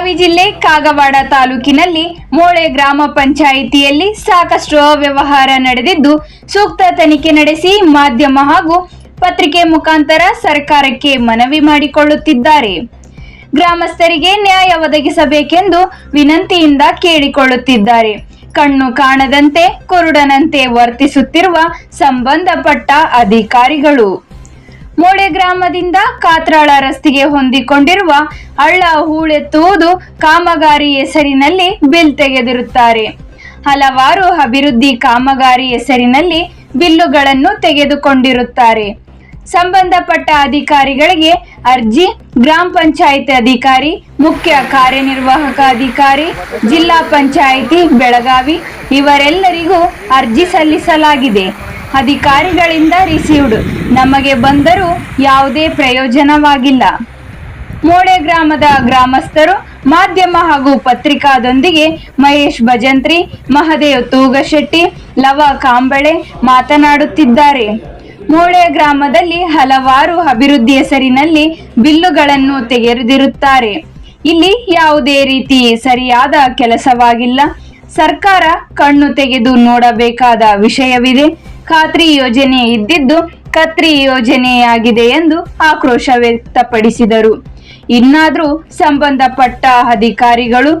ಬೆಳಗಾವಿ ಜಿಲ್ಲೆ ಕಾಗವಾಡ ತಾಲೂಕಿನಲ್ಲಿ ಮೋಳೆ ಗ್ರಾಮ ಪಂಚಾಯಿತಿಯಲ್ಲಿ ಸಾಕಷ್ಟು ಅವ್ಯವಹಾರ ನಡೆದಿದ್ದು ಸೂಕ್ತ ತನಿಖೆ ನಡೆಸಿ ಮಾಧ್ಯಮ ಹಾಗೂ ಪತ್ರಿಕೆ ಮುಖಾಂತರ ಸರ್ಕಾರಕ್ಕೆ ಮನವಿ ಮಾಡಿಕೊಳ್ಳುತ್ತಿದ್ದಾರೆ. ಗ್ರಾಮಸ್ಥರಿಗೆ ನ್ಯಾಯ ಒದಗಿಸಬೇಕೆಂದು ವಿನಂತಿಯಿಂದ ಕೇಳಿಕೊಳ್ಳುತ್ತಿದ್ದಾರೆ. ಕಣ್ಣು ಕಾಣದಂತೆ ಕುರುಡನಂತೆ ವರ್ತಿಸುತ್ತಿರುವ ಸಂಬಂಧಪಟ್ಟ ಅಧಿಕಾರಿಗಳು. ಮೋಳೆ ಗ್ರಾಮದಿಂದ ಕಾತ್ರಾಳ ರಸ್ತೆಗೆ ಹೊಂದಿಕೊಂಡಿರುವ ಹಳ್ಳ ಹೂಳೆತ್ತುವುದು ಕಾಮಗಾರಿ ಹೆಸರಿನಲ್ಲಿ ಬಿಲ್ ತೆಗೆದಿರುತ್ತಾರೆ. ಹಲವಾರು ಅಭಿವೃದ್ಧಿ ಕಾಮಗಾರಿ ಹೆಸರಿನಲ್ಲಿ ಬಿಲ್ಲುಗಳನ್ನು ತೆಗೆದುಕೊಂಡಿರುತ್ತಾರೆ. ಸಂಬಂಧಪಟ್ಟ ಅಧಿಕಾರಿಗಳಿಗೆ ಅರ್ಜಿ, ಗ್ರಾಮ ಪಂಚಾಯತ್ ಅಧಿಕಾರಿ, ಮುಖ್ಯ ಕಾರ್ಯನಿರ್ವಾಹಕ ಅಧಿಕಾರಿ ಜಿಲ್ಲಾ ಪಂಚಾಯಿತಿ, ಬೆಳಗಾವಿ ಇವರೆಲ್ಲರಿಗೂ ಅರ್ಜಿ ಸಲ್ಲಿಸಲಾಗಿದೆ. ಅಧಿಕಾರಿಗಳಿಂದ ರಿಸೀವ್ಡ್. ನಮಗೆ ಬಂದರೂ ಯಾವುದೇ ಪ್ರಯೋಜನವಾಗಿಲ್ಲ. ಮೋಳೆ ಗ್ರಾಮದ ಗ್ರಾಮಸ್ಥರು ಮಾಧ್ಯಮ ಹಾಗೂ ಪತ್ರಿಕಾದೊಂದಿಗೆ ಮಹೇಶ್ ಭಜಂತ್ರಿ, ಮಹದೇವ್ ತೂಗಶೆಟ್ಟಿ, ಲವ ಕಾಂಬಳೆ ಮಾತನಾಡುತ್ತಿದ್ದಾರೆ. ಮೋಳೆ ಗ್ರಾಮದಲ್ಲಿ ಹಲವಾರು ಅಭಿವೃದ್ಧಿ ಹೆಸರಿನಲ್ಲಿ ಬಿಲ್ಲುಗಳನ್ನು ತೆಗೆದಿರುತ್ತಾರೆ. ಇಲ್ಲಿ ಯಾವುದೇ ರೀತಿ ಸರಿಯಾದ ಕೆಲಸವಾಗಿಲ್ಲ. ಸರ್ಕಾರ ಕಣ್ಣು ತೆಗೆದು ನೋಡಬೇಕಾದ ವಿಷಯವಿದೆ. ಖಾತ್ರಿ ಯೋಜನೆ ಇದ್ದಿದ್ದು ಕತ್ರಿ ಯೋಜನೆಯಾಗಿದೆ ಎಂದು ಆಕ್ರೋಶ ವ್ಯಕ್ತಪಡಿಸಿದರು. ಇನ್ನಾದರೂ ಸಂಬಂಧಪಟ್ಟ ಅಧಿಕಾರಿಗಳು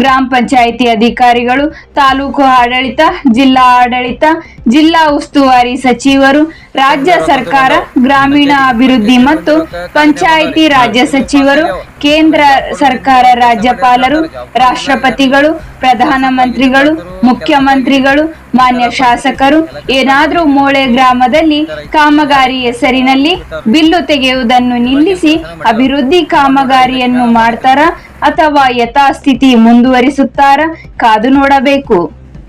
ಗ್ರಾಮ ಪಂಚಾಯಿತಿ ಅಧಿಕಾರಿಗಳು, ತಾಲೂಕು ಆಡಳಿತ, ಜಿಲ್ಲಾ ಆಡಳಿತ, ಜಿಲ್ಲಾ ಉಸ್ತುವಾರಿ ಸಚಿವರು, ರಾಜ್ಯ ಸರ್ಕಾರ, ಗ್ರಾಮೀಣ ಅಭಿವೃದ್ಧಿ ಮತ್ತು ಪಂಚಾಯಿತಿ ರಾಜ್ಯ ಸಚಿವರು, ಕೇಂದ್ರ ಸರ್ಕಾರ ರಾಜ್ಯಪಾಲರು, ರಾಷ್ಟ್ರಪತಿಗಳು, ಪ್ರಧಾನಮಂತ್ರಿಗಳು, ಮುಖ್ಯಮಂತ್ರಿಗಳು, ಮಾನ್ಯ ಶಾಸಕರು, ಏನಾದರೂ ಮೋಳೆ ಗ್ರಾಮದಲ್ಲಿ ಕಾಮಗಾರಿ ಹೆಸರಿನಲ್ಲಿ ಬಿಲ್ಲು ತೆಗೆಯುವುದನ್ನು ನಿಲ್ಲಿಸಿ ಅಭಿವೃದ್ಧಿ ಕಾಮಗಾರಿಯನ್ನು ಮಾಡ್ತಾರಾ ಅಥವಾ ಯಥಾಸ್ಥಿತಿ ಮುಂದುವರಿಸುತ್ತಾರ? ಕಾದು ನೋಡಬೇಕು.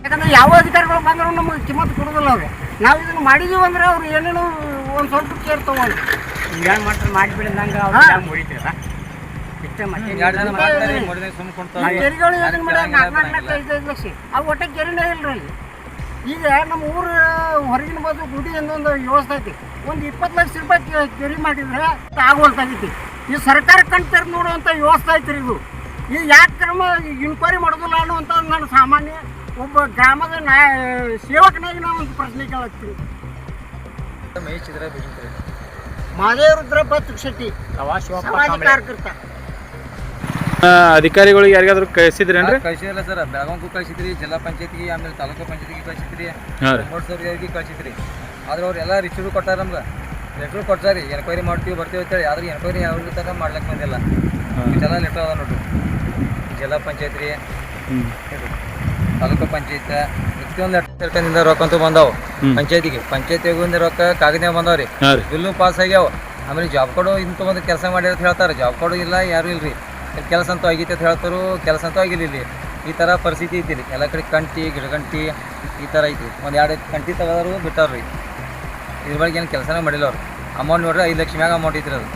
ಯಾಕಂದ್ರೆ ಯಾವ ಅಧಿಕಾರಿಗಳು ಬಂದ್ರು ನಮಗೆ ಕಿಮ್ಮತ್ತು ಕೊಡೋದಿಲ್ಲ ಅವ್ರು. ನಾವು ಇದನ್ನ ಮಾಡಿದೀವಿ ಅಂದ್ರೆ ಅವ್ರು ಏನೇನು ಒಂದು ಸ್ವಲ್ಪ ಕೇರ್ ತಗೊಂಡು ಹಿಂಗಾಗಿ ಮಾಡ್ತಾರೆ? ಮಾಡಿಬಿಡಿ ನಂಗೆ ಅವ್ರು ಹಾ. ಹೆಂಗ್ ಮುಗಿತೀರ? ಇಷ್ಟೇ ಮತ್ತೆ ಕೆರೆಗಳು ಯೋಜನೆ ಮಾಡ್ಯಾರ ನಾಲ್ಕು ನಾಲ್ಕು ನಾಲ್ಕು ಐದು ಐದು ಲಕ್ಷ. ಅವು ಒಟ್ಟೆ ಕೆರೆನೇ ಇಲ್ರಿ ಅಲ್ಲಿ. ಈಗ ನಮ್ಮ ಊರು ಹೊರಗಿನ ಬದು ಗುಡಿ ಅನ್ನೊಂದು ವ್ಯವಸ್ಥೆ ಐತಿ. ಒಂದು ಇಪ್ಪತ್ತು ಲಕ್ಷ ರೂಪಾಯಿ ಕೆ- ಕೆರೆ ಮಾಡಿದ್ರೆ ಆಗುವಂತಾಗೈತಿ ಈ ಸರ್ಕಾರ ಕಂಟರ್ ನೋಡುವಂಥ ವ್ಯವಸ್ಥೆ ಐತ್ರಿ ಇದು. ಈ ಯಾಕೆ ಕ್ರಮ ಇನ್ಕ್ವೈರಿ ಮಾಡೋದಿಲ್ಲ ಅನ್ನುವಂಥ ನಾನು ಸಾಮಾನ್ಯ ಒಬ್ಬ ಗ್ರಾಮದ ನಾ ಸೇವಕನಾಗಿ ನಾನು ಒಂದು ಪ್ರಶ್ನೆ ಕೇಳತ್ತೀನಿ. ಮಹೇಶ್ ಇದ್ರೆ ಬಿಡ್ತಾರೆ ಮಹಾದೇವ ರುದ್ರಪ್ಪ ತುಕ್ಷಟ್ಟಿ ಅವ ಶಿವಪ್ಪ ಸಮಾಜ ಕಾರ್ಯಕರ್ತ. ಅಧಿಕಾರಿಗಳಿಗೆ ಯಾರಿಗಾದ್ರೂ ಕಳಿಸಿದ್ರೇನ್ರಿ? ಕಳಿಸಿಲ್ಲ ಸರ್. ಬೆಳಗಾವಿಗೂ ಕಳಿಸಿದ್ರಿ ಜಿಲ್ಲಾ ಪಂಚಾಯತಿಗೆ ಆಮೇಲೆ ತಾಲೂಕು ಪಂಚಾಯತಿಗೆ ಕಳಿಸಿದ್ರಿ ಮೂರು ಕಳಿಸಿದ್ರಿ. ಆದ್ರೆ ಅವ್ರು ಎಲ್ಲ ರಿಸೀವ್ ಕೊಟ್ಟಾರ ನಮ್ಗೆ. ಲೆಟ್ರ್ ಕೊಟ್ಟಾರಿ ಎನ್ಕ್ವೈರಿ ಮಾಡ್ತೀವಿ ಬರ್ತೀವಿ ಅಂತೇಳಿ ಆದ್ರೆ ಎನ್ಕ್ವೈರಿ ಯಾವ ತನಕ ಮಾಡ್ಲಕ್ಕೆ ಬಂದಿಲ್ಲ. ಇದೆಲ್ಲ ಲೆಟ್ರ್ ಅದ ನೋಡ್ರಿ. ಜಿಲ್ಲಾ ಪಂಚಾಯತ್ ರೀ. ತಾಲೂಕು ಪಂಚಾಯತ್. ಪ್ರತಿಯೊಂದು ಸರ್ಕಾರದಿಂದ ರೊಕ್ಕ ಅಂತೂ ಬಂದಾವ. ಪಂಚಾಯತಿಗೆ. ಪಂಚಾಯತಿಗಿಂದ ರೊಕ್ಕ ಕಾಗದ ಬಂದಾವ್ರಿ ಹಾಂ ರೀ. ಬಿಲ್ಲು ಪಾಸ್ ಆಗ್ಯಾವ. ಆಮೇಲೆ ಜಾಬ್ ಕಾರ್ಡು ಇಂತ ಒಂದು ಕೆಲಸ ಮಾಡ್ಯಾರ ಅಂತ ಹೇಳ್ತಾರೆ. ಜಾಬ್ ಕಾರ್ಡು ಇಲ್ಲ ಯಾರು ಇಲ್ರಿ. ಕೆಲಸ ಅಂತೂ ಆಗಿತ್ತು ಅಂತ ಹೇಳ್ತಾರು. ಕೆಲಸ ಅಂತೂ ಆಗಿಲ್ಲ ಇಲ್ಲಿ. ಈ ಥರ ಪರಿಸ್ಥಿತಿ ಐತಿ ರೀ ಎಲ್ಲ ಕಡೆ ಕಂಟಿ ಗಿಡಗಂಟಿ ಈ ಥರ ಐತಿ. ಒಂದು ಎರಡು ಕಂಟಿ ತಗೋದ್ರು ಬಿಟ್ಟಾರ್ರಿ. ಇದ್ರ ಬಗ್ಗೆ ಏನು ಕೆಲಸನೇ ಮಾಡಿಲ್ಲ ಅವ್ರು. ಅಮೌಂಟ್ ನೋಡ್ರಿ ಐದು ಲಕ್ಷ ಮ್ಯಾಗ ಅಮೌಂಟ್ ಐತ್ರಿ ಅದು.